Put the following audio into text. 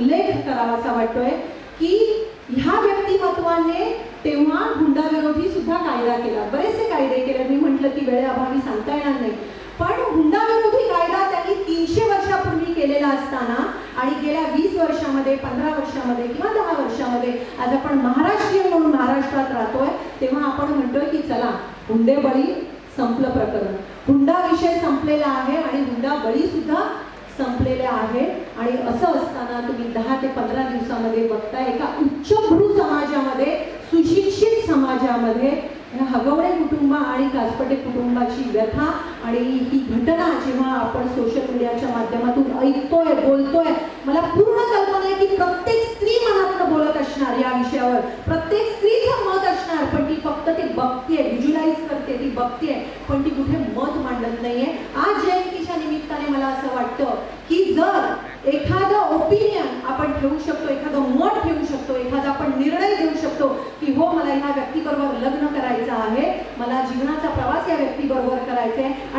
उल्लेख करावासा वाटतोय की ह्या व्यक्तिमत्वाने तेव्हा हुंडाविरोधी सुद्धा कायदा केला. बरेचसे कायदे केले. मी म्हटलं की वेळेअभावी सांगता येणार नाही. पण हुंडाविरोधी कायदा त्यांनी तीनशे वर्षापूर्वी केलेला असताना आणि गेल्या वीस वर्षामध्ये पंधरा वर्षामध्ये किंवा दहा वर्षामध्ये आज आपण महाराष्ट्रीयन म्हणून महाराष्ट्रात राहतोय तेव्हा आपण म्हणतोय की चला हुंडेबळी संपलं प्रकरण. हुंडा विषय संपलेला आहे आणि हुंडा बळी सुद्धा संपलेले आहे. आणि असं असताना तुम्ही दहा ते पंधरा दिवसामध्ये बघताय एका उच्चभ्रू समाजामध्ये सुशिक्षित समाजामध्ये हगवणे कुटुंब आणि कासपटे कुटुंबाची व्यथा आणि ही घटना जेव्हा आपण सोशल मीडियाच्या माध्यमातून ऐकतोय बोलतोय मला पूर्ण कल्पना आहे की प्रत्येक स्त्री मनातनं बोलत असणार या विषयावर. प्रत्येक स्त्रीचं मत असणार पण ती फक्त ती बघते व्हिज्युलाइज करते ती बघतीये पण ती कुठे मत मांडत नाहीये. आज जयंतीच्या निमित्ताने मला असं वाटतं की जर एखादं ओपिनियन आपण ठेवू शकतो एखादं मत ठेवू शकतो एखादा आपण निर्णय घेऊ शकतो की हो मला ह्या व्यक्तीबरोबर लग्न करायचं आहे मला जीवनाचा प्रवास या व्यक्तीबरोबर करायचा आहे आणि